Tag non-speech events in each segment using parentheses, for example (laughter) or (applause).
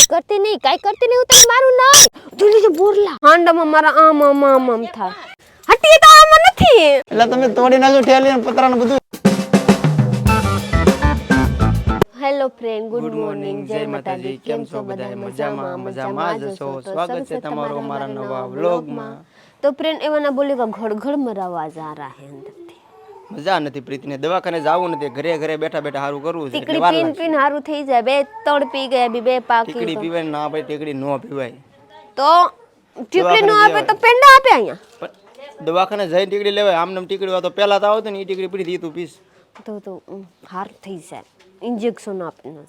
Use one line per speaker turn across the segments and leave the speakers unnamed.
કાઈ કરતી નહીં કાઈ કરતી નહીં તો મારું નહીં જોલી જો બોરલા. હાંડામાં મારા આમ આમ આમ આમ થા હટી તો આમ નથી.
એટલે તમે તોડી નાખો ઠેલી અને પતરાને બધું
હેલો ફ્રેન્ડ ગુડ મોર્નિંગ જય માતાજી. કેમ છો બધા? મજામાં મજામાં જ છો. સ્વાગત છે તમારું અમારા નવા વ્લોગમાં તો ફ્રેન્ડ એવાના બોલે કે ઘડઘડ મરા અવાજ આ રહા હે અંદરથી
મજા નથી પ્રીતિને દવાખાને જવું નથી ઘરે ઘરે બેઠા બેઠા હારું કરવું છે
ટીકડી પીન પીન હારું થઈ જાય બે તળ પી ગયા બી બે પાકી
ટીકડી પીવાય ના ભાઈ ટીકડી ન પીવાય.
તો ટીકડી નો આપે તો પેંડા આપે અહીંયા?
દવાખાને જઈને ટીકડી લેવાય આમ નામ ટીકડી હોય તો પહેલા તો આવતો ને એ ટીકડી પીડી તું પીસ.
તો તો હાર થઈ જાય. ઇન્જેક્શન આપીને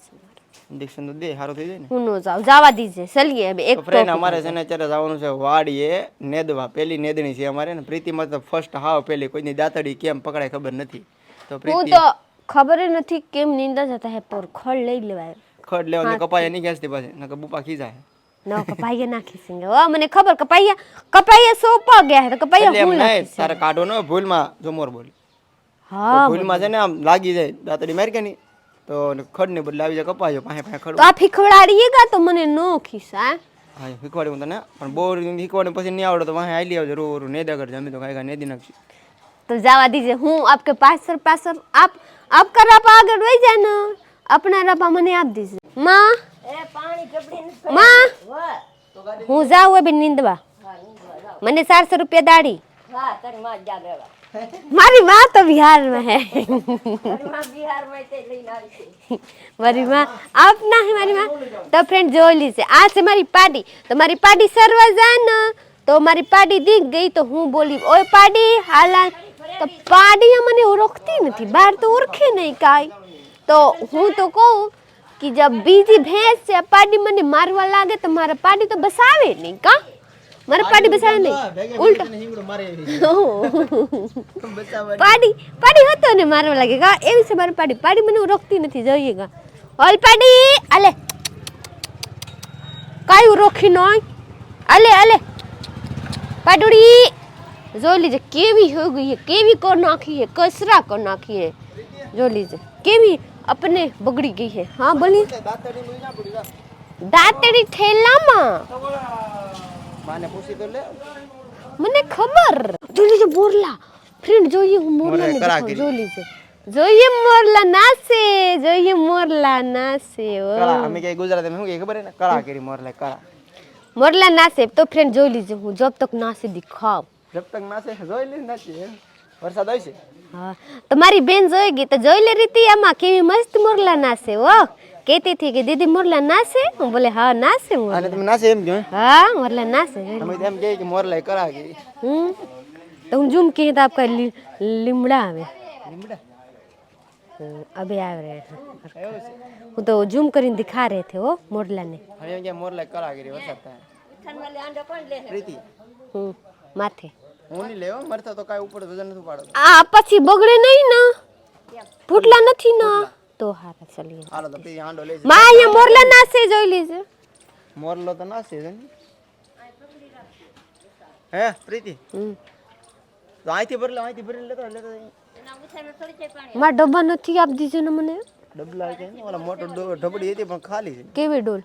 ઇન્જેક્શન તો દે સારું થઈ જાય ને.
હું નો જાવ જવા દીજે ચલીએ હવે એક
ફ્રેન્ડ અમારે છે ને અત્યારે જવાનું છે વાડીએ નેદવા. પેલી નેદણી છે અમારે ને પ્રીતિમાં તો ફર્સ્ટ હાવ પેલી કોઈની દાતડી કેમ પકડાય ખબર નથી. તો
હું તો ખબર નથી કેમ નિંદા જતા હે પર ખડ લઈ લેવાય.
ખડ લેવા કપાય નહીં ઘેસતી પાસે નકર બુપા ખીજાય.
ના કપાઈએ નાખી સિંગે ઓ મને ખબર કપાઈએ કપાઈએ સોપા ગયા હે તો કપાઈએ હું
નહીં તારે કાઢો ને ભૂલમાં જો મોર બોલ.
હા
ભૂલમાં છે ને આમ લાગી જાય દાતડી મારી કે નહીં? તો ખડ ને બદલે આવી જાય કપાયો પાસે પાસે ખડ.
તો આ ફીખવડાડીએગા તો મને નો ખિસ્સા
હા? શીખવાડી હું તને પણ બહુ શીખવાડે પછી નહીં આવડે તો વાહે આવી આવજો રો રો નેદા જમી તો કાંઈ કાંઈ નેદી નાખશું.
તો જવા દીજે હું આપકે પાછળ પાછળ આપ આપકા રાપા આગળ રહી જાય ને આપના રાપા મને આપ દીજે. માં? એ પાણી ગબડી માં? હું જાઉં એ બી નીંદવા મને ચારસો રૂપિયા દાડી. હા તારી માં જાગ રહેવા મારી માં તો બિહારમાં હે. મારી માં આપના હે મારી માં? તો ફ્રેન્ડ જોલી છે આ છે મારી પાડી. તો મારી પાડી સરવા જાય ને તો મારી પાડી દીખ ગઈ તો હું બોલી ઓય પાડી હાલા. તો પાડી મને ઓળખતી નથી. બહાર તો ઓળખે નહીં કાંઈ. તો હું તો કહું કે જબ બીજી ભેંસ છે પાડી મને મારવા લાગે તો મારા પાડી તો બસાવે નહીં કા? મારા પાડી બસાવે નહીં ઉલટા (laughs) પાડી પાડી હતો ને મારવા લાગે કા એવી છે મારી પાડી પાડી મને ઓળખતી નથી જોઈએ કા ઓલ પાડી આલે કાયું રોખી નોય આલે આલે પાડુડી જો લીજે કેવી હો ગઈ है કેવી कर નાખી है કચરા कर નાખી है જો લીજે કેવી अपने બગડી ગઈ है हाँ बोलिए દાંતડી ઠેલામાં
માને પૂછી તો લે.
મને ખબર. જોલી છે બોરલા ફ્રેન્ડ જોઈએ હું મોરલા ને જોલી છે જોઈએ મોરલા નાસે જોઈએ મોરલા નાસે
કળા અમે ક્યાંય ગુજરાતીમાં શું કે ખબર હે ને? કળા કરી મોરલા કળા.
મોરલા નાસે તો ફ્રેન્ડ જોઈ લીજે હું જબ તક નાસે દિખાવ.
જબ તક નાસે જોઈ લે નાસે વરસાદ આવશે?
હા. તમારી બેન જોઈ ગઈ તો જોઈ લે રીતિ આમાં કેવી મસ્ત મોરલા નાસે ઓ કહેતી હતી કે દીદી મોરલા નાસે હું બોલે હા નાસે મોરલા
અને તમે નાચે એમ કહો હે?
હા મોરલા નાસે
અમે તો એમ કહીએ કે મોર લે કળા કરી
हम्म तो हम जूम किए तो आपका लि, लिमड़ा में
લીમડા
हम्म, अभी आ रहे हैं वो तो जूम કરીને दिखा रहे थे वो मोरला ने
હવે એમ કે મોર લે કળા કરી વરસાદ થાય પ્રીતિ
हम्म माथे
હું નહીં લેવો મરતા તો કાંઈ ઉપર વજન નથી પાડતો
આ પછી બગડે નહીં ને ફૂટલા નથી ને તો હારા ચલીએ
હાલો તો પ્રીતિ હાંડો લેજે
માં અહીંયા મોરલા નાસે જોઈ લેજે.
મોરલો તો નાસે છે ને હે પ્રીતિ?
હમ.
તો અહીંથી ભરી લે અહીંથી ભરી લેતો લેતો
માં ડબ્બા નથી આપ દીજો ને મને.
ડબલા કે ઓલા મોટો ઢબડી હતી પણ ખાલી છે.
કેવી ડોલ?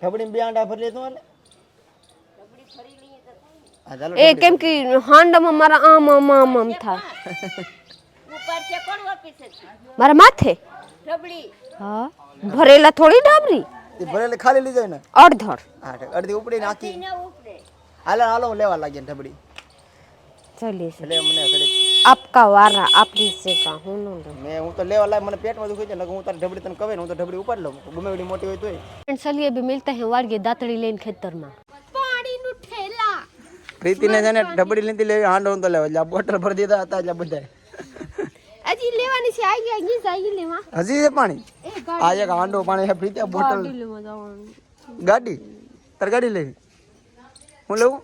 ઢબડી બે આંડા ભરી લેતો હાલે
એ કેમ કે હાંડામાં મારા આમ આમ આમ આમ થાય. મારા માથે? હા? ભરેલા થોડી ડાબરી
એ ભરેલા ખાલી લઈ જાય ને.
અડધડ.
અડધી ઉપડી નાખી. હાલો હાલો હું લેવા ને ઢબડી.
ચાલી છે
એટલે મને ઘડીક
આપકા વારા આપની છે કા હું નું
મે હું તો લેવા લાય મને પેટમાં દુખે છે ને હું તારી ઢબડી તને કહે ને હું તો ઢબડી ઉપાડ લઉં. ગમે એવડી મોટી હોય તોય.
ફ્રેન્ડ સલીએ બી મિલતા હે વાડગે દાતડી લઈને ખેતરમાં. પાણીનું ઠેલા.
પ્રીતિને છે ને ઢબડી લીધી લેવી હાંડો તો લેવા. એટલે બોટલ ભરી દીધા હતા એટલે બધા
હજી લેવાની છે આવી આવી આવી લેવા
હજી છે પાણી આ એક હાંડો પાણી છે પ્રીતિ આ બોટલ
લેવા જવાનું
ગાડી તાર ગાડી લેવી હું લેવું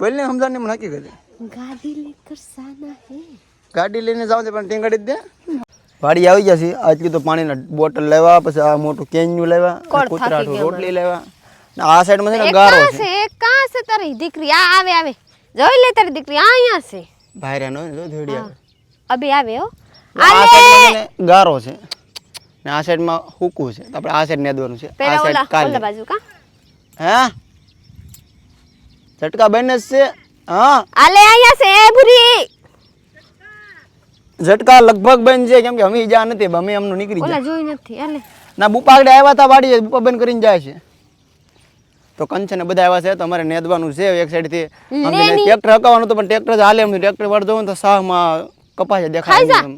બોલ ને સમજાણ ને મને હકીકત
ગાડી લેકર સાના હે
ગાડી લઈને જાવ છે પણ ત્યાં ગાડી જ દે વાડી આવી જશે આટલી તો પાણીના બોટલ લેવા પછી આ મોટું કેન્યુ લેવા
કોણ
કૂતરા
થાકી ગયા
રોટલી લેવા ને આ સાઈડમાં છે ને
એક
ગારો
કાં
છે
છે એક કાં છે તારી દીકરી આ આવે આવે જોઈ લે તારી દીકરી આ અહીંયા છે
ભાઈરાનો જો ધોડી આવે
અભી આવે હો.
આ સાઈડમાં છે ગારો છે. ને આ સાઈડમાં હૂકું છે. આપણે આ સાઈડ નેદવાનું છે. આ સાઈડ કાલે
બાજુ કા?
હે? ઝટકા બેન જ છે. હા.
આલે અહીંયા છે ભૂરી.
ઝટકા લગભગ બેન છે. કેમ કે અમે જા નથી અમે અમનું નીકળી
ઓલા
જાય
જોઈ નથી આલે.
ના બુપાગડે આવ્યા હતા વાડીએ બુપા બેન કરીને જાય છે. તો કંચ ને બધા આવ્યા છે તો અમારે નેદવાનું છે એક સાઈડથી. ટ્રેક્ટર હકાવવાનું હતું પણ ટ્રેક્ટર જ હાલે એમ ટ્રેક્ટર ને તો સાહમાં કપાસ દેખાય એમ.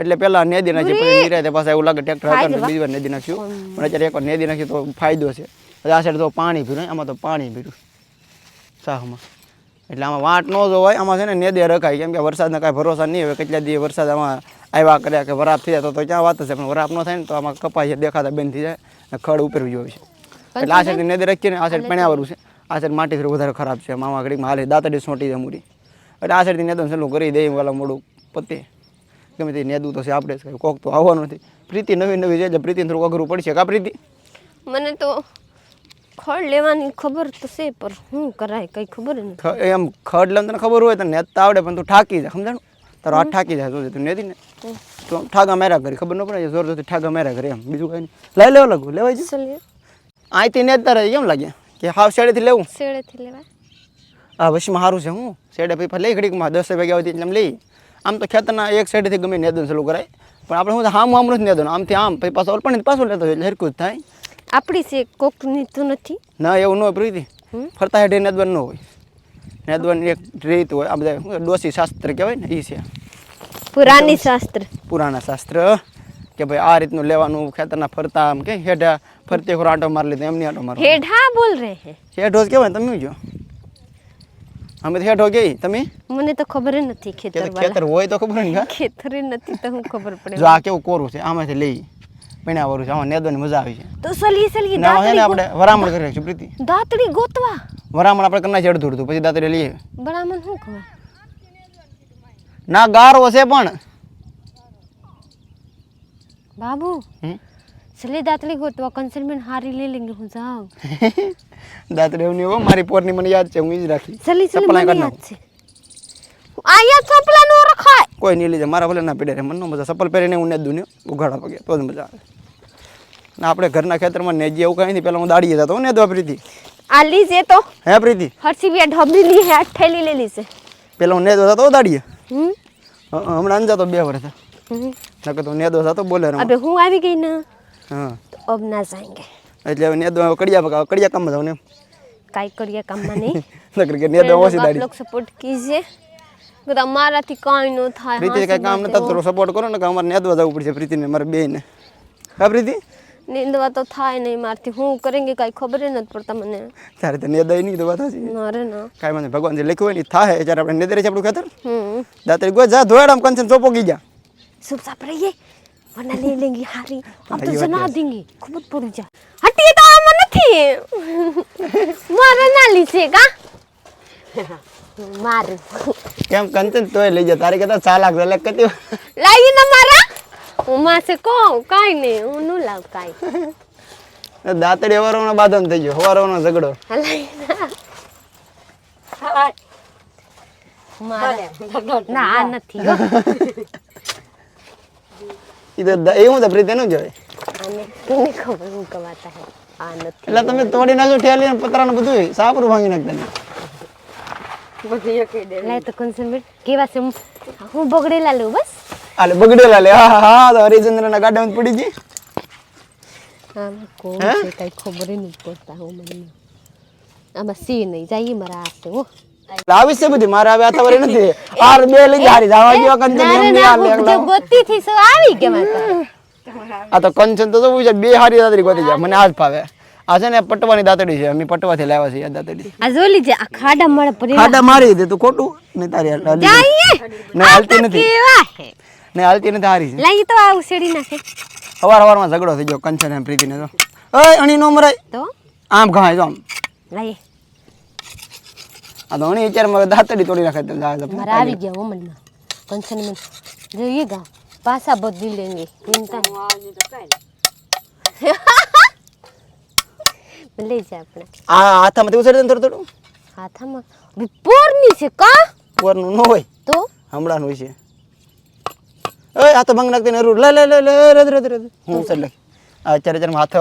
એટલે પેલા નેદી નાખી પછી નિરાતે પાછા એવું લાગે ટ્રેક્ટર
હતા
હકાવીને બીજી વાર નેદી નાખ્યું. પણ અત્યારે એકવાર નેદી નાખ્યું તો ફાયદો છે. આ સાઈડ તો પાણી ભીરું આમાં તો પાણી ભીરું. સાહમાં. એટલે આમાં વાંટ ન જોવાય આમાં છે ને નેદે રખાય. કેમ કે વરસાદના કાંઈ ભરોસા નહીં હોય કેટલા દિવસ વરસાદ આમાં આવ્યા કર્યા કે વરાપ થઈ જાય તો ક્યાં વાત છે પણ વરાપ ન થાય ને તો આમાં કપાસ દેખાતા બંધ થઈ જાય અને ખડ ઉપરવી જોઈએ છે. એટલે આ સાઈડ નેદે રાખીએ ને આ સાઈડ પેણાવાળું છે. આ સાઈડ માટી થોડી વધારે ખરાબ છે. મામા ઘડીમાં હાલે દાંતડી સોંટી જાય મૂરી. એટલે આ સાઈડથી નેદન સલું કરી દે વાલા મોડું. પતે. ગમે તે નેદું તો છે આપણે જ કોક તો આવવાનું નથી. પ્રીતિ નવી નવી છે એટલે પ્રીતિને થોડું અઘરું પડશે. કા પ્રીતિ?
મને તો ખડ લેવાની ખબર તો છે પર શું કરાય? કઈ ખબર નથી
એમ ખડ લઈને તને ખબર હોય તો નેદતા આવડે પણ તું ઠાકી જાય સમજાણું? તારો હાથ ઠાકી જાય જોજે. તું નેદી ને તો ઠાગા મેરા કરી. ખબર ન પડે જોર જોરથી ઠાગા મેરા ઘરે એમ. બીજું કઈ નહીં. લઈ લેવા લાગુ લેવાય
ચલીએ.
અહીંથી નેતા રહે કેમ લાગે? કે હાવ શેડેથી લેવું?
શેડેથી લેવાય.
આ વશમાં સારું છે હું. શેડે પૈપા લઈ ઘડીકમાં દસ વાગ્યા સુધી એમ લઈ. આમ તો ખેતરના એક સાઈડથી ગમે નેદન ચાલુ કરાય. પણ આપણે શું આમ આમ નથી નેદવાનું આમથી આમ પછી પાછો ઓલપણ પાછું લેતો હોય એટલે હરકું જ થાય.
આપણી છે કોકની તો નથી?
ના એવું ન હોય પ્રીતિ.
હમ.
ફરતા હેઠે નેદવાનું ન હોય. નેદવાની એક રીત હોય આ બધા શું કહેવાય, ડોસી શાસ્ત્ર કહેવાય ને એ છે.
પુરાની શાસ્ત્ર.
પુરાણા શાસ્ત્ર કે ભાઈ આ રીતનું લેવાનું ખેતરના ફરતા આમ કે હેઠા ફરતી ખોર આંટો મારી લીધો એમની આંટો મારો
હેઠા બોલ રહે હે.
હેઠો જ કહેવાય ને તમે જો અમે તો હેઠો ગઈ તમે?
મને તો ખબર જ નથી ખેતર
ખેતર હોય તો ખબર નહીં
ખેતરે નથી તો હું ખબર પડે.
જો આ કેવું કોરું છે? આમાંથી લઈ. પીણા વાળું છે. આમાં નેદવાની મજા આવી છે.
તો સલી સલી
ના ને આપણે વરામણ કરી રાખીશું પ્રીતિ.
દાતડી ગોતવા.
વરામણ આપણે કરના જડ ધૂળતું પછી દાતડી લઈએ.
વરામણ શું ખબર?
ના ગારો છે પણ.
બાબુ? સલી દાતડી ગોતવા. કન્સલમેન્ટ હારી લઈ લેંગે હું જાઉં. (laughs)
દાંતરે એવું નહીં હોય મારી પોરની મને યાદ છે હું ઈ જ રાખી.
સલી
ચપ્પલ
મને યાદ છે. આયા ચપલા નો રખાય.
કોઈ નહીં લીધે મારા ભલે ના પીડે રે મને નો મજા. ચપ્પલ પહેરીને હું ને ને ઉઘાડા પગે તો જ મજા આવે. ને આપણે ઘરના ખેતરમાં નેજી એવું કાંઈ નહીં પેલા હું દાડીએ જતો ને દો પ્રીતિ.
આ લીજે તો.
હે પ્રીતિ?
હરસી બે ઢબલી લી હે ઠેલી લે લી
પેલા હું ને દો જતો દાડીએ.
હમ?
હમણાં અંજાતો બે વર્ષ. નકર તો નેદો જતો બોલે
અબે હું આવી ગઈ ને?
હા.
તો અબ ના જાएंगे
એટલે હવે નેદો કડિયા કડિયા કામમાં જાવ
કાઈ કડિયા કામમાં નહીં. (laughs)
નકર કે નેદો ઓછી દાડી
લોક સપોર્ટ કીજે કે અમારાથી કાઈ ન થાય
પ્રીતિ કાઈ કામ નતા તો સપોર્ટ કરો ને કે અમારે નેદવા જવું પડશે પ્રીતિને મારે બેને હા પ્રીતિ?
નીંદવા તો થાય નહીં મારથી. હું કરેંગે કાંઈ ખબર નથી પડતા મને.
ત્યારે તો નેદાય નહીં દવા થશે
અરે ના.
કાંઈ મને ભગવાન જે લખ્યું હોય ને થાય જ્યારે આપણે નેદરે છે આપણું ખેતર. દાતરી ગો જા ધોળામ કંચન ચોપો ગઈ જા
સુપ સાપ રહીએ वरना ले लेंगी हारी अब तो
ये बात
जना
है।
देंगे खबर पड़ जा हटिए तो आमा નથી મારે ના લીધે કા મારું
કેમ કંચન તોય લઈ જા તારી કરતા ચાલાક છે એટલે કતી
લાવી ના મારા હું માસે કહું કાંઈ નહીં હું નું લાવ કાંઈ
દાતડી હવારોનો બાંધન થઈ ગયો હવારોનો ઝઘડો
હલાવી ના મારા ના આ નથી હો.
ઈ તો દ- એવું તો પ્રીતિ નું કહેવાય
આને ખબર હું કમાતા હે? આ નથી.
એટલે તમે તોડી નાખો ઠેલી ને પતરાને બધું સાપરું ભાંગી નાખતા
લાય તો કન્સર્ટ કેવા છે હું? હું બગડેલા લઉં બસ.
આલે બગડેલા લે. હા હા હા તો હરિચંદ્રના ગાડામાં પડી ગઈ.
આમાં કોણ
હે?
છે કઈ ખબર ય પડતા હું મને. આમાં સી નહીં. જઈએ મારા હો.
એટલે આવી છે બધી મારે હવે વરે (laughs) નથી. આર બે લઈ જા હારી જાવા જેવા કંચન એમ નહીં
ના
આ લે
હું
એકલા.
જે ગોતી થી શું આવી કે માતા
આ તો કંચન તો છે બે હારી દાતરી ગોતી જા મને આજ ભાવે આ છે ને પટવાની દાતડી છે અમે પટવાથી લાવ્યા છીએ આ દાતડી.
આ જો લીજે આ ખાડા મળે પડી
ખાડા મારી દે તું ખોટું? ને તારી હાલ- ને હાલતી નથી. ને હાલતી નથી હારી છે.
લઈ તો આ ઉસેડી નાખે.
હવાર સવારમાં ઝઘડો થઈ ગયો કંચન એમ પ્રીતિને તો. ઓય અણી નો મરાય.
તો?
આમ ઘાય જો આમ.
લાઈએ.
આ તો વિચાર વિચારમાં દાતડી તોડી નાખે તેમ છે.
મારે આવી ગયા હો મનમાં કંચન મન જોઈએ ગા પાછા બદલી લેંગે ચિંતા લઈ જા આપણે
આ હાથામાંથી ઉછળી ઉછળે થોડું થોડું
હાથામાં વિપોરની છે કા
પોરનું ન હોય
તો
હમણાંનું હોય છે એ આ તો ભંગ નાખતી ને લે લે લે લે રદ રદ રદ હું સર લખી અત્યારે જ્યારે હાથે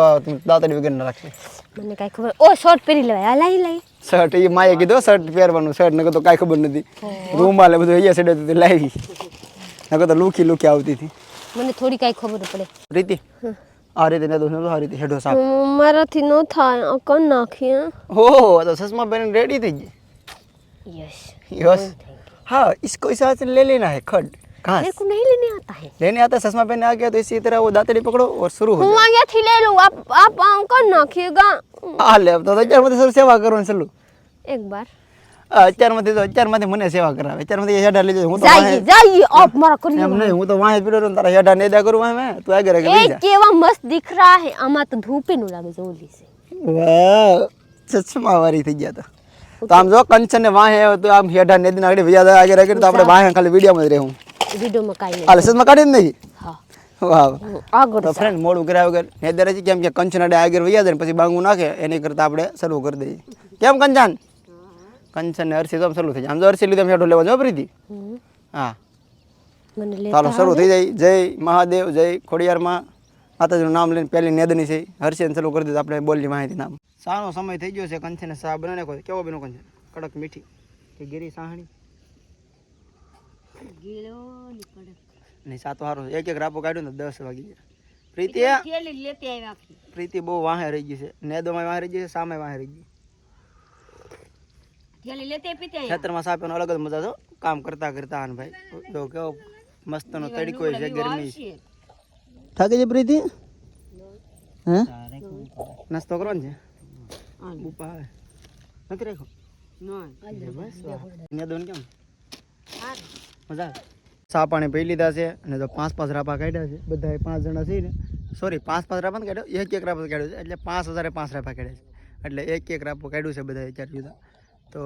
દાતડી વગર ના રાખશે
મને કાંઈ ખબર. ઓ શર્ટ પહેરી લેવાય. આ લઈ લઈ.
શર્ટ એ માએ કીધો શર્ટ પહેરવાનું શર્ટ નકર તો કાંઈ ખબર નથી. રૂમાલ બધું અહીંયા સેડે તો લાવી નકર તો લુખી લુખી આવતી હતી.
મને થોડી કાંઈ ખબર પડે.
રીતિ? આ રીતે ને દોસ્તો આ રીતે હેડો સાહેબ
મારાથી નો થાય અકન નાખી હો.
તો સસમા બેન રેડી થઈ ગઈ.
યસ.
યસ. હા ઇસકો સાથ લે લેના હે ખડ. है खड घास
मेरे को नहीं लेने आता है
लेने आता है, चश्मा पहनने आ गया तो इसी तरह वो दातड़ी पकड़ो और शुरू हो
હું અહીંયાથી લઈ લઉં આપ આપ આ કર નાખીએગા
जाओ आ ले अब तो અત્યારમાંથી સર સેવા કરવાની ચાલુ
એક બાર
આ અત્યારમાંથી તો અત્યારમાંથી મને સેવા કરાવે અત્યારમાંથી હેડા લઈ જાય હું તો
જાઈએ
વાંહે-
જાઈએ આપ મારા કરી
એમ નહીં હું તો વાંહે પીડો રહું ને તારા હેડા નેદા કરું વાંહે મેં તું આગળ આગળ લઈ
એ
જા
કેવા મસ્ત દીખ રહા હે આમાં તો ધૂપે નું લાગે છે ઓલી છે
વાહ ચશ્મા વાળી થઈ ગયા તો તો આમ જો કંચન ને વાંહે આવે તો આમ હેડા નેદીને આગળ વ્યાજ આગળ આગળ તો આપણે વાંહે ખાલી વિડીયોમાં જ રહેવું
વિડીયોમાં કાંઈ નહીં
આ ચશ્મા કાઢી જ નહીં
હા.
તો ફ્રેન્ડ મોડું કર્યા વગર. નેદર છે કેમ કે કંચના ડાયગર વૈયા જાય ને પછી બાંગું નાખે એની કરતાં આપણે શરૂ કરી દઈએ. કેમ કંચન? કંચન ને અરસી તો આમ શરૂ થઈ જાય. આમ તો અરસી લીધે હેઠો લેવા જો પ્રીતિ હા.
મને લે
ચાલો શરૂ થઈ જાય. જય મહાદેવ જય ખોડિયારમાં. માતાજીનું નામ લઈને પહેલી નેદની છે. હર્ષિયન શરૂ કરી દીધું આપણે બોલની માહિતી નામ. સાનો સમય થઈ ગયો છે કંચને સા બનાવી નાખો કેવો બનો કંચન? કડક મીઠી કે ગીરી સાહણી? નહીં સા તો એક એક રાપો કાઢ્યો ને દસ વાગી ગયા. પ્રીતિ પ્રીતિ બહુ વાહે રહી ગઈ છે. નેદોમાં વાહે રહી ગઈ છે સામે વાહે રહી ગઈ. ખેતરમાં સાપેનો અલગ જ મજા છો કામ કરતા કરતા આન ભાઈ. જો કેવો મસ્તનો તડકો છે ગરમી થાકી છે પ્રીતિ? હે? નાસ્તો કરવાનો છે? ઉપા આવે. નથી રાખ્યો બસ વાહ. કેમ? કેમ મજા સા પાણી પી લીધા છે અને તો પાંચ પાંચ રાપા કાઢ્યા છે. બધા પાંચ જણા છે ને. સોરી પાંચ પાંચ રાપા કાઢ્યો? એક એક રાપો કાઢ્યો છે. એટલે પાંચ હજારે પાંચ રાપા કાઢ્યા છે. એટલે એક એક રાપો કાઢ્યું છે બધા ચાર જુદા તો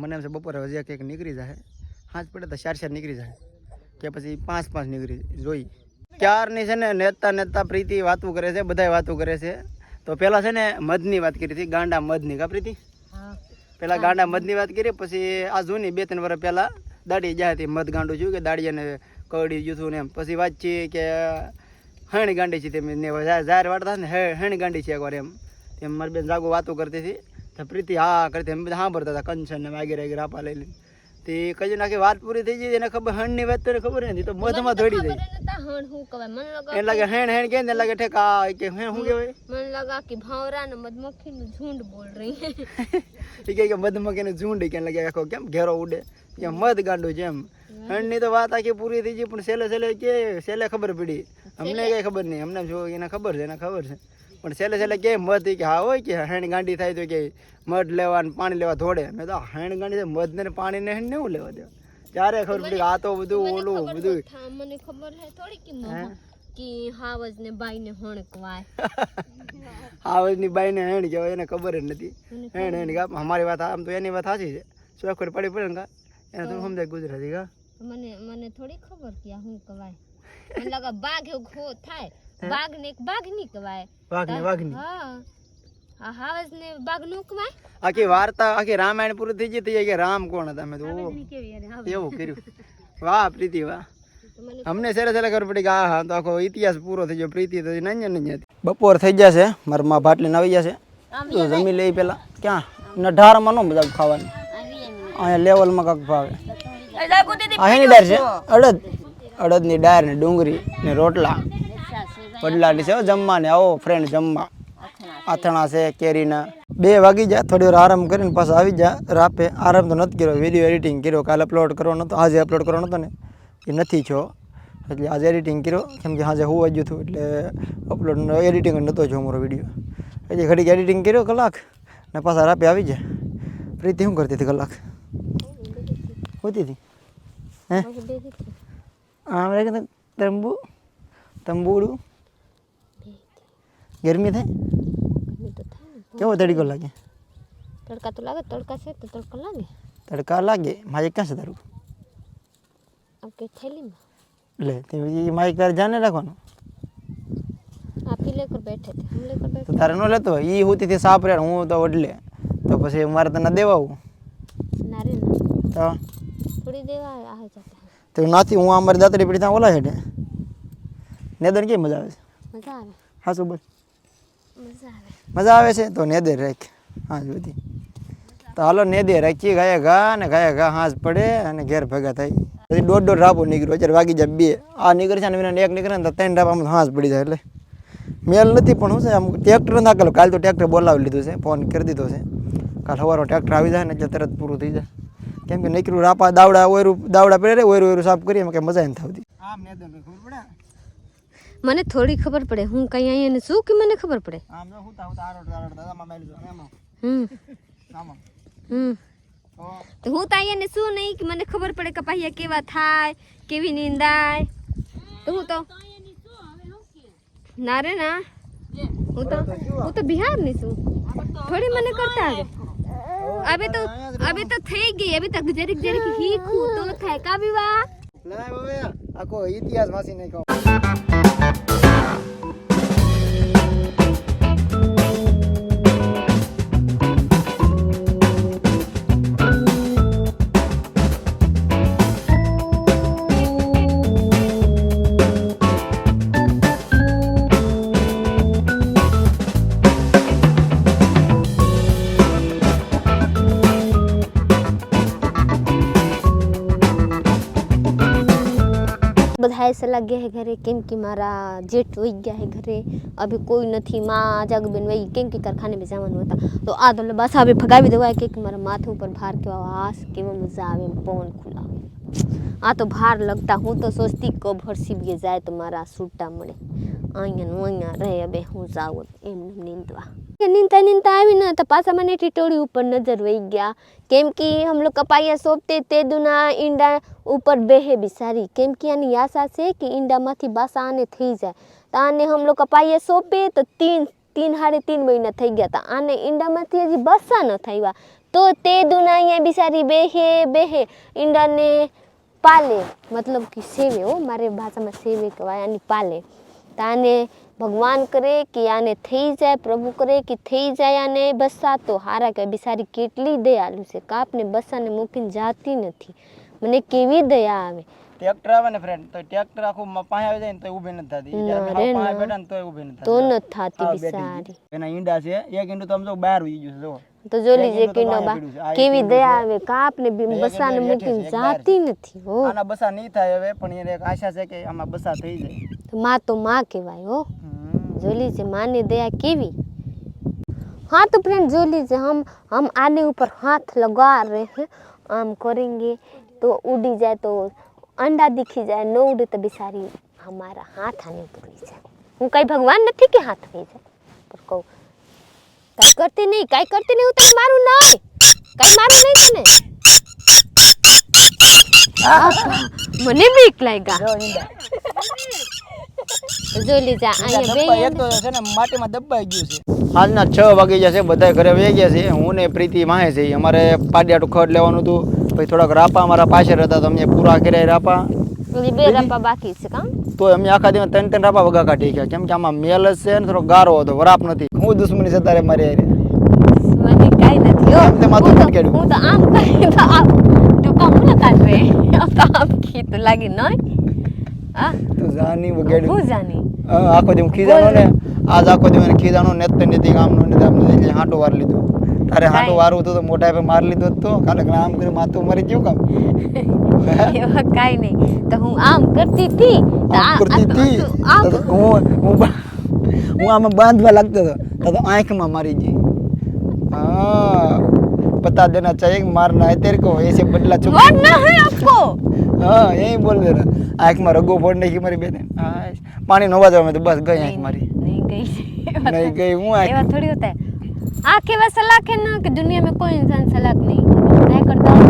મને એમ છે બપોરે હજી એક એક નીકળી જાય હાથ પડે તો ચાર ચાર નીકળી જાય કે પછી પાંચ પાંચ નીકળી જોઈ. ક્યારની છે ને નેતા નેતા પ્રીતિ વાતું કરે છે બધાય વાતું કરે છે. તો પહેલાં છે ને મધની વાત કરી હતી ગાંડા મધની કા પ્રીતિ? પેલા ગાંડા મધની વાત કરી પછી આ જૂની બે ત્રણ વર્ષ પહેલા દાડી જાય હતી મધ ગાંડું છું કે દાડી અને કવડી જૂથું ને એમ. પછી વાત છે કે હણી ગાંડી છે તેમ ને જાહેર વાળતા ને હે- હણી ગાંડી છે એકવાર એમ. તેમ મારી બેન જાગો વાતો કરતી હતી. તો પ્રીતિ હા કરતી એમ બધા સાંભળતા હતા કંચન ને વાગેરે વાગેરે આપા લઈ લઈને. તે કહ્યું નાખી વાત પૂરી થઈ ગઈ એને ખબર હણની વાત તો ખબર નથી તો મધમાં દોડી જાય ना मन लगा इन लगे हण हण के के
मन लगा कि मधुमक्खी
झुंड बोल रही है ई के उड़े के मध गांडो जेम हण तो बात आके पूरी थी जी सेले सेले के सेले खबर पड़ी हमने के खबर नहीं हमने जो इने खबर है ना खबर है पण सेले सेले के मध के हा होय के गांडी थे तो के मध लेवा पानी लेवा थोड़े मैं तो हेण गांडी से मध ने पानी ने हण ने लेवा दे ત્યારે ખબર પડી આ તો બધું ઓલું બધું.
મને ખબર હે થોડી કે કે હાવજ ને બાઈ ને હણકવાય. (laughs)
આવજની બાઈને હેણ કહેવાય એને ખબર જ નથી. હેણ હેણ કા અમારી વાત આમ તો એની વાત સાચી છે. ચોખવટ પડી કા? એને તો સમજાય ગુજરાતી કા?
મને મને થોડી ખબર કે હું કવાય મને લગા બાઘ એવું થાય. બાઘ ને એક બાઘની કવાય ને બાઘનું
આખી વાર્તા આખી રામાયણ પૂરી થઈ ગઈ તો કે રામ કોણ હતા? મેં એવું કર્યું. વાહ પ્રીતિ વાહ. અમને સેરે સેરે ખબર પડી કે આ હા તો આખો ઇતિહાસ પૂરો થઈ ગયો. પ્રીતિ તો નંજન હતી. બપોર થઈ જશે મારા માં ભાટલીને આવી જશે તો જમી લઈ પેલા. ક્યાં? નઢારમાં નો મજા ખાવાની. અહીંયા લેવલમાં કાંક ભાવે. અહીંની ડાળ છે. અડદ. અડદની ડાળ ને ડુંગળી ને રોટલા. વડલાની છે હો જમવાની. આવો ફ્રેન્ડ જમવા. આથણા છે, કેરીના. બે વાગી જાય, થોડી વાર આરામ કરીને પાછા આવી જાય. રાપે આરામ તો નથી કર્યો વીડિયો એડિટિંગ કર્યો. કાલે અપલોડ કરવાનો હતો, આજે અપલોડ કરવાનો હતો ને, એ નથી છો એટલે આજે એડિટિંગ કર્યો, કેમ કે આજે હું વાગ્યું હતું, એટલે અપલોડ એડિટિંગ નહોતો જો મારો વીડિયો એટલે ઘડીક એડિટિંગ કર્યો કલાક, ને પાછા રાપે આવી જાય. પ્રીતિ શું કરતી હતી કલાક? હોતી હતી? હે? આમ તંબુ, તંબુડું? ગરમી થાય? કેવો તડકો લાગે
તડકા તો લાગે તડકા છે તો તડકો લાગે
તડકા લાગે મારે ક્યાં છે તારું
આપકે થેલી में
લે તે એ માઇક તારે જાને રાખવાનું
आप ही लेकर बैठे थे हम लेकर बैठे
તો તારે ન લેતો એ હોતી થી સાપ રે હું તો વડલે તો પછી મારે તને દેવાવું
नारे ना
તો
थोड़ी देर आ आ जाता है
તો નાથી હું અમારી દાતરી પડી ત્યાં ઓલા હેડે નેદર કેવી મજા આવે છે
મજા આવે
હા શું બોલ
મજા આવે
મજા આવે છે? તો નેદર રાખ. હાજ બધી. તો હાલો નેદે રાખીએ, ગાયા ઘા ને ગાયા ઘા હાંજ પડે અને ઘેર ભેગા થાય. પછી દોઢ દોઢ રાપો નીકળ્યો. અત્યારે વાગી જાય બે. આ નીકળે છે અને એક નીકળે ને તો ત્રણ રાપામાં હાંજ પડી જાય એટલે. મેલ નથી પણ શું છે આમ ટ્રેક્ટર નાખેલો કાલ તો ટ્રેક્ટર બોલાવી લીધું છે. ફોન કરી દીધો છે. કાલ સવારો ટ્રેક્ટર આવી જાય ને એટલે તરત પૂરું થઈ જાય. કેમ કે નીકળ્યું રાપા દાવડા ઓયરું દાવડા પડે રે ઓયરું ઓયરું સાફ કરીએ એમ કે મજા નથી થતી આમ ખબર પડે.
મને થોડી ખબર પડે. હું કઈ અહીંયા ને શું કે મને ખબર પડે?
આમ જો હુતા હુતા આરોટ આરોટ દાદામાં મેલી જો એમાં.
હમ.
આમાં.
હમ.
તો
તો હું તો અહીંયા ને શું નહીં કે મને ખબર પડે કે પાહિયા કેવા થાય કેવી નિંદાય. તો હું તો ના રે ના. હું તો હું તો બિહારની છું. થોડી મને કરતા આવે. હવે તો હવે તો થઈ ગઈ. હવે તો જરીક જરીક શીખું. તો થાય કા વિવા
લાય હવે આખો ઇતિહાસ વાંચી નાખ્યો.
બધા સલાહ ગયા હે ઘરે કેમ કે મારા જેઠ વહી ગયા હે ઘરે અભી કોઈ નથી માં જાગબેન વહી કેમ કે કારખાને બી જવાનું હતા તો આ તો બસ હવે ભગાવી દેવાય કે મારા માથા ઉપર ભાર કેવા વાસ કેવા મજા આવે એમ પવન ખુલ્લા આ તો ભાર લગતા હું તો સોચતી કબ હરસીબીએ જાય તો મારા છૂટા મળે અહીંયા નું અહીંયા રહે હવે હું જાઉં એમ કે નીંદતા નીંદતા આવીને તો પાછા મને ટીટોળી ઉપર નજર વહી ગયા. કેમ કે હમ લોગ કપાયા સોંપતે તે દુના ઈંડા ઉપર બેહે બિસારી કેમ કે આની આશા છે કે ઈંડામાંથી બાસા આને થઈ જાય. તો આને હમ લોગ કપાઈએ સોંપે તો તીન તીન હારે તીન મહિના થઈ ગયા હતા. આને ઈંડામાંથી હજી બાસા ન થયા. તો તે દુના અહીંયા બિસારી બેહે બેહે. ઈંડાને પાલે. મતલબ કે સેવે હો, મારે ભાષામાં સેવે કહેવાય, આની પાલે. તાને આને ભગવાન કરે કે આને થઈ જાય પ્રભુ કરે કે થઈ જાય આને બસા તો હારા કે બિસારી કેટલી દયાલુ છે. કાપને બસાને મૂકીને જાતી નથી. મને કેવી દયા આવે?
ટ્રેક્ટર આવે ને ફ્રેન્ડ તો ટ્રેક્ટર આખું પાસે આવી જાય ને તો ઊભી નથી થતી. જ્યારે
ના
પાસે બેઠા ને તો ઊભી નથી
તો. નથી થાતી બિસારી
એના ઈંડા છે. એક ઈંડું તો આમ જો બહાર ઉઈ ગયું છે જો
તો જોલી જે
વાયા
બા. કેવી દયા આવે? કાપ ને
બસા
બસાને
ઈંડું
મૂકીને જાતી નથી હો.
આના બસા નહીં થાય હવે પણ એને એક આશા છે કે આમાં બસા થઈ જાય.
તો માં તો માં કહેવાય હો.
હમ.
जो लीजिए माँ ने दया केवी हाँ तो फ्रेंड जो लीजिए हम हम आने ऊपर हाथ लगा रहे हैं आम करेंगे तो उड़ी जाए तो अंडा दिखी जाए न उड़े तो बेचारी हमारा हाथ आने ऊपर उड़ी जाए હું કઈ ભગવાન નથી કે હાથ વહી જાય પણ કહું કઈ કરતી નહીં કઈ કરતી નહીં હું તને મારું નહીં કઈ મારું નહીં તને આ, મને બીક લાગ્યા
જો ઈંડા.
અહીંયા બે
એક તો છે ને માટીમાં દબાઈ ગયું છે. આજના છ વાગી જશે બધા ઘરે વહી ગયા છે. હું ને પ્રીતિ માહે છે. અમારે પાડિયાટું ખડ લેવાનું હતું. પછી થોડાક રાપા અમારા પાછળ હતા તો અમે પૂરા કર્યા રાપા.
બે રાપા બાકી છે કામ
તો અમે આખા દિવસ ત્રણ ત્રણ રાપા વગા કાઢી ગયા. કેમ કે આમાં મેલ છે ને થોડો ગારો હતો વરાપ નથી. હું દુશ્મની છે તારે મારી હારે.
મને કાઈ નથી હો.
કેમ માથું
હું હું તો આમ કરી તો આમ તું કામ ન તો આમ કીધું લાગી નહીં આ
તું જાની વગાડ્યું.
હું જાની?
આખો દી હું ને આજ આખો દી મને ખીજાણો નેત નીતિ કામનો ને આમ એટલે હાંટો વાર લીધો. તારે હાંટો. હતું તો મોટા પે માર લીધો તો. કાલે આમ કરી માથું મરી ગયું કામ. (laughs)
એવા કાઈ નહીં. તો હું આમ કરતી હતી
આમ કરતી હતી હું હું હું આમાં બાંધવા લાગતો હતો. તો આંખમાં મારી ગઈ. હા. बता देना चाहिए कि मारना है तेरे को ऐसे बदला चुप
मारना है आपको
हाँ यही बोल देना आँख में रगो फोड़ने की मारी बेने पानी नोवा जाओ मैं तो बस गई आँख मारी
नहीं गई
नहीं गई हूँ आँख
थोड़ी होता है आंखें वह सलाख है ना कि दुनिया में कोई इंसान सलाख नहीं मैं करता हूँ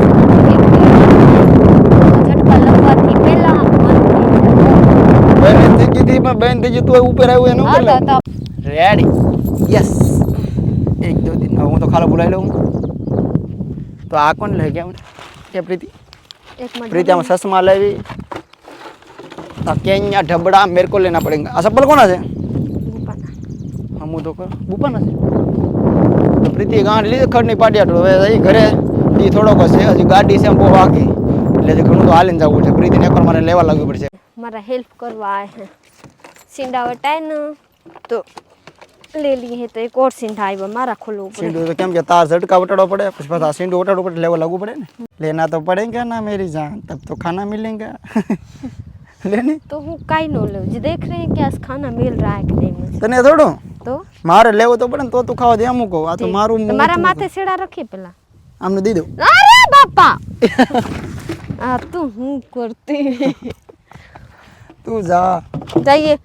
झटका लगवाથી પહેલા
બેન થઈ ગઈ હતી પણ બેન થઈ ગઈ તો ઉપર આવ્યું એનું રેડી યસ એક દો દિન હું તો ખાલો બોલાવી લઉં તો આ કોણ લઈ ગયા કે પ્રીતિ? પ્રીતિ આમ સસમા લેવી. કેન્યા ઢબડા મેરે લેના પડે આ ચપ્પલ કોના છે? હું તો કર બુપાના છે? પ્રીતિ ગાંઠ લીધી ખડની પાડ્યા તો હવે અહીં ઘરે એ થોડોક છે હજી ગાડી છે બહુ વાગી. એટલે ઘણું તો હાલીને જવું છે. પ્રીતિને એકવાર મારે લેવા લાગ્યું પડશે.
મારા હેલ્પ કરવા આવે છે સિંડા વટાય ને તો ले लिए हैं तो एक और सिंधाई बमा रखो लोग सिंधू
तो क्या मुझे तार सेट का बटाड़ो पड़े? कुछ पता सिंधु बटाड़ो पड़े लेवल लगू पड़े ना? लेना तो पड़ेंगे ना मेरी जान तब तो खाना मिलेंगे। (laughs) लेने?
तो हूँ काई नो लो जी देख रहे हैं कि आज खाना मिल रहा है कि नहीं मुझे?
तने थोड़ो?
तो?
मारे लेवो तो पड़े तो तू खाओ दे हमको आ तो मारू
तो मारा तो। माथे सेड़ा रखी पहला।
हमने दे दो।
अरे बापा! आ तू हूँ करती। (laughs)
तू जा।
जाइए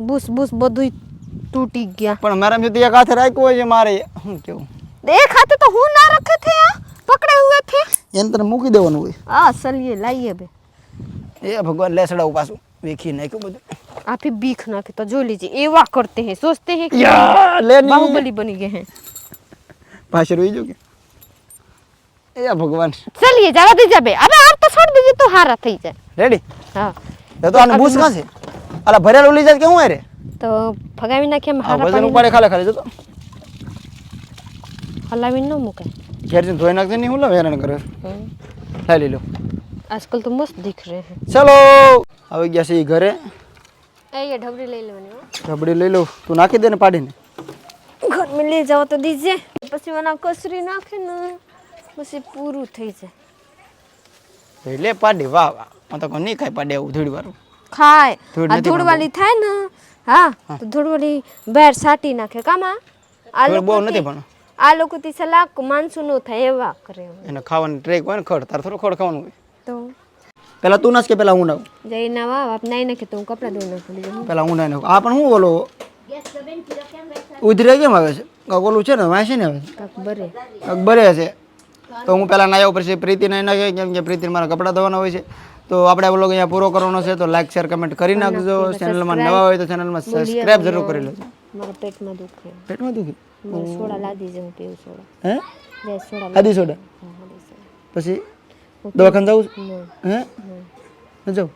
बुस बुस बदुई। टूटी गया
પણ મારા સુધી એક હાથે રાખ્યું હોય છે મારે શું કેવું
एक हाथ तो हूँ ना रखे थे यहाँ पकड़े हुए थे
એને તને મૂકી દેવાનું હોય
आ चलिए लाइए बे
એ ભગવાન લેસડાવું પાછું વેખી નાખ્યું બધું
आप ही बीख ना के तो जो लीजिए एवा करते हैं सोचते हैं कि
યા લેની
बाहुबली बन गए हैं
પાછળ રહી જો કે એ ભગવાન
चलिए जरा दीजिए बे अबे आप तो छोड़ दीजिए तो हारा थी जाए
રેડી
हाँ
એ તો આને બૂસ કાં છે અલા ભરેલું લઈ જાય કે હું અરે
તો ફગાવી નાખીએ એમ હારા
ઉપાડે ખાલે ખાલી જતો.
હલાવીને ન મૂકે.
ઘેર જઈને ધોઈ નાખજે નહીં હું લઉં હેરાન કરે.
ખાઈ
લઈ લો
આજકાલ તો મસ્ત દીખ રહે
ચલો આવી ગયા છે ઘરે.
એ ઢબડી લઈ લેવાની
ઢબડી લઈ લઉં. તું નાખી દે ને પાડીને.
ઘર મેં લઈ જાવ તો દીજે. પછી મને કસરી નાખીને પછી પૂરું થઈ જાય.
એટલે પાડી વાહ વાહ. મને તો નહીં ખાય પાડે એવું વાળું
ખાય.
ધૂળ
વાળી થાય ને હા તો ધૂળવાળી બહાર સાટી નાખે. કામાં આ?
લોકો બહુ નથી પણ.
આ લોકો થી સલાક માનસું નો થાય એવા કરે
એને ખાવાની ટ્રેક હોય ને ખડ તારે થોડું ખડ ખાવાનું હોય.
તો?
પેલા તું નાસ કે પેલા હું નાખું?
જઈ ના વાવ આપ નાઈ નાખે તો હું કપડા ધોઈ નાખું
પેલા હું નાખું. આ પણ હું બોલો ઉધરે કેમ આવે છે? ઓલું છે ને વાંચે ને આવે છે
કાક બરે.
બરે છે. તો હું પેલા નાયા ઉપર છે પ્રીતિ પ્રીતિને નાખે કેમ કે પ્રીતિ મારા કપડાં ધોવાના હોય છે. તો આપણે આ બ્લોગ અહીંયા પૂરો કરવાનો છે તો લાઈક શેર કમેન્ટ કરી નાખજો. ચેનલમાં નવા હોય તો ચેનલમાં સબસ્ક્રાઇબ જરૂર કરી લેજો.
મારા પેટમાં દુખે.
પેટમાં દુખે?
સોડા લાદી છે પીવું સોડા.
હે?
સોડા
લાદી. સોડા? પછી? દવાખાને જવું છે? હે? ન. જાઉં?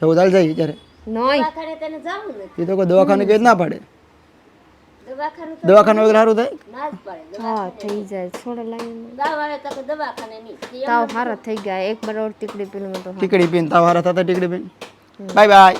જવું ચાલ જાય ત્યારે
નહીં
એ તો કોઈ દવાખાને કે ના પાડે. દવાખાને વગર સારું થાય?
હા થઈ જાય સોડા લાવીને તાવ હારા થઈ ગયા એક બરોબર ટીકડી પીલું તો
ટીકડી પીને તાવ હારા થતા ટીકડી પીને. Bye bye.